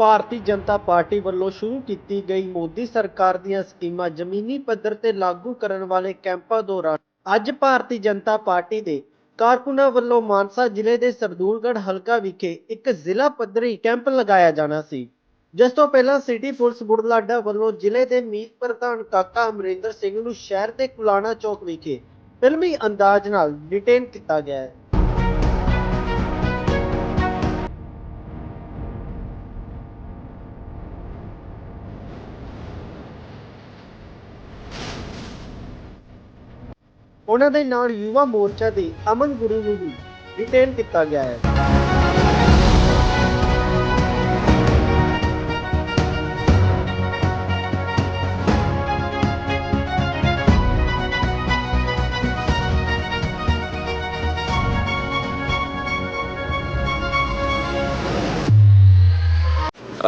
Bharatiya Janata party ਵੱਲੋਂ ਸ਼ੁਰੂ ਕੀਤੀ ਗਈ ਮੋਦੀ ਸਰਕਾਰ ਦੀਆਂ ਸਕੀਮਾਂ ਜ਼ਮੀਨੀ ਪੱਧਰ ਤੇ ਲਾਗੂ ਕਰਨ ਵਾਲੇ ਕੈਂਪਾਂ ਦੌਰਾਨ ਅੱਜ ਭਾਰਤੀ ਜਨਤਾ ਪਾਰਟੀ ਦੇ ਕਾਰਕੁਨਾਂ ਵੱਲੋਂ ਮਾਨਸਾ ਜ਼ਿਲ੍ਹੇ ਦੇ ਸਰਦੂਲਗੜ੍ਹ ਹਲਕਾ ਵਿਖੇ ਇੱਕ ਜ਼ਿਲ੍ਹਾ ਪੱਧਰੀ ਕੈਂਪ ਲਗਾਇਆ ਜਾਣਾ ਸੀ। ਜਿਸ ਤੋਂ ਪਹਿਲਾਂ ਸਿਟੀ ਪੁਲਿਸ ਬੁਢਲਾਡਾ ਵੱਲੋਂ ਜ਼ਿਲ੍ਹੇ ਦੇ ਮੀਤ ਪ੍ਰਧਾਨ ਕਾਕਾ ਅਮਰਿੰਦਰ ਸਿੰਘ ਨੂੰ ਸ਼ਹਿਰ ਦੇ ਕੁਲਾਣਾ ਚੌਕ ਵਿਖੇ ਫਿਲਮੀ ਅੰਦਾਜ਼ ਨਾਲ ਡਿਟੇਨ ਕੀਤਾ ਗਿਆ ਹੈ। ਉਹਨਾਂ ਦੇ ਨਾਲ ਯੁਵਾ ਮੋਰਚਾ ਦੇ ਅਮਨ ਗੁਰੂ ਨੂੰ ਵੀ ਡਿਟੇਨ ਕੀਤਾ ਗਿਆ ਹੈ।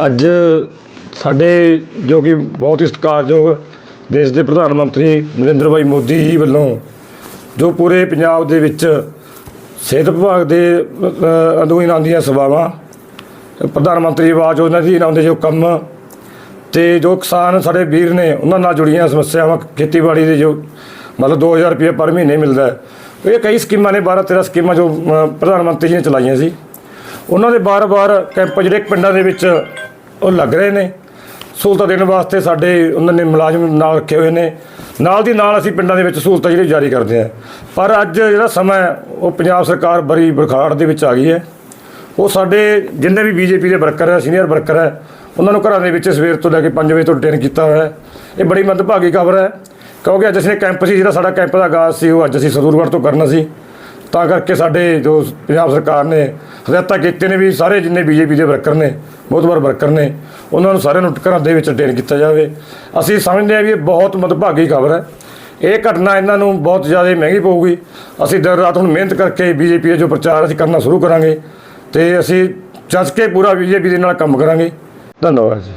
ਅੱਜ ਸਾਡੇ ਜੋ ਕਿ ਬਹੁਤ ਹੀ ਸਤਿਕਾਰਯੋਗ ਦੇਸ਼ ਦੇ ਪ੍ਰਧਾਨ ਮੰਤਰੀ ਨਰਿੰਦਰ ਭਾਈ ਮੋਦੀ ਜੀ ਵੱਲੋਂ ਜੋ ਪੂਰੇ ਪੰਜਾਬ ਦੇ ਵਿੱਚ ਸਿਹਤ ਵਿਭਾਗ ਦੇ ਅ, ਅਧੀਨ ਆਉਂਦੀਆਂ ਸੇਵਾਵਾਂ ਪ੍ਰਧਾਨ ਮੰਤਰੀ ਆਵਾਜ਼ ਉਹਨਾਂ ਦੀ ਆਉਂਦੇ ਜੋ ਕੰਮ ਤੇ ਜੋ ਕਿਸਾਨ ਸਾਡੇ ਵੀਰ ਨੇ ਉਹਨਾਂ ਨਾਲ ਜੁੜੀਆਂ ਸਮੱਸਿਆਵਾਂ ਖੇਤੀਬਾੜੀ ਦੇ ਜੋ ਮਤਲਬ 2000 ਰੁਪਏ ਪਰ ਮਹੀਨੇ ਮਿਲਦਾ ਹੈ। ਇਹ ਕਈ ਸਕੀਮਾਂ ਨੇ 12 13 ਸਕੀਮਾਂ ਜੋ ਪ੍ਰਧਾਨ ਮੰਤਰੀ ਜੀ ਨੇ ਚਲਾਈਆਂ ਸੀ। ਉਹਨਾਂ ਦੇ ਬਾਰ-ਬਾਰ ਕੈਂਪ ਜਿਹੜੇ ਪਿੰਡਾਂ ਦੇ ਵਿੱਚ ਉਹ ਲੱਗ ਰਹੇ ਨੇ। ਸਹੂਲਤਾਂ ਦੇਣ ਵਾਸਤੇ ਸਾਡੇ ਉਹਨਾਂ ਨੇ ਮੁਲਾਜ਼ਮ ਨਾਲ ਰੱਖੇ ਹੋਏ ਨੇ। ਨਾਲ ਦੀ ਨਾਲ ਅਸੀਂ ਪਿੰਡਾਂ ਦੇ ਵਿੱਚ ਸਹੂਲਤਾਂ ਜਿਹੜੀ ਜਾਰੀ ਕਰਦੇ ਹਾਂ। ਪਰ ਅੱਜ ਜਿਹੜਾ ਸਮਾਂ ਹੈ, ਉਹ ਪੰਜਾਬ ਸਰਕਾਰ ਬੜੀ ਬਰਖਾੜ ਦੇ ਵਿੱਚ ਆ ਗਈ ਹੈ। ਉਹ ਸਾਡੇ ਜਿੰਨੇ ਵੀ ਬੀਜੇਪੀ ਦੇ ਵਰਕਰ ਹੈ, ਸੀਨੀਅਰ ਵਰਕਰ ਹੈ, ਉਹਨਾਂ ਨੂੰ ਘਰਾਂ ਦੇ ਵਿੱਚ ਸਵੇਰ ਤੋਂ ਲੈ ਕੇ 5 ਵਜੇ ਤੋਂ ਡਿਟੇਨ ਕੀਤਾ ਹੋਇਆ ਹੈ। ਇਹ ਬੜੀ ਮੰਦਭਾਗੀ ਖਬਰ ਹੈ। ਕਿਉਂਕਿ ਅੱਜ ਅਸੀਂ ਕੈਂਪ ਸੀ, ਜਿਹੜਾ ਸਾਡਾ ਕੈਂਪ ਦਾ ਆਗਾਜ਼ ਸੀ, ਉਹ ਅੱਜ ਅਸੀਂ ਸਰਦੂਲਗੜ੍ਹ ਤੋਂ ਕਰਨਾ ਸੀ। ਤਾਂ ਕਰਕੇ ਸਾਡੇ ਜੋ ਪੰਜਾਬ ਸਰਕਾਰ ਨੇ ਹਦਾਇਤਾਂ ਕੀਤੇ ਨੇ ਵੀ ਸਾਰੇ ਜਿੰਨੇ ਬੀਜੇਪੀ ਦੇ ਵਰਕਰ ਨੇ, ਬਹੁਤ ਵਾਰ ਵਰਕਰ ਨੇ, ਉਹਨਾਂ ਨੂੰ ਸਾਰਿਆਂ ਨੂੰ ਘਰਾਂ ਦੇ ਵਿੱਚ ਡਿਟੇਨ ਕੀਤਾ ਜਾਵੇ। ਅਸੀਂ ਸਮਝਦੇ ਹਾਂ ਵੀ ਇਹ ਬਹੁਤ ਮੰਦਭਾਗੀ ਖਬਰ ਹੈ। ਇਹ ਘਟਨਾ ਇਹਨਾਂ ਨੂੰ ਬਹੁਤ ਜ਼ਿਆਦਾ ਮਹਿੰਗੀ ਪਊਗੀ। ਅਸੀਂ ਦਿਨ ਰਾਤ ਹੁਣ ਮਿਹਨਤ ਕਰਕੇ ਬੀਜੇਪੀ ਦਾ ਜੋ ਪ੍ਰਚਾਰ ਅਸੀਂ ਕਰਨਾ ਸ਼ੁਰੂ ਕਰਾਂਗੇ ਤੇ ਅਸੀਂ ਜਸ ਕੇ ਪੂਰਾ ਬੀਜੇਪੀ ਦੇ ਨਾਲ ਕੰਮ ਕਰਾਂਗੇ। ਧੰਨਵਾਦ ਜੀ।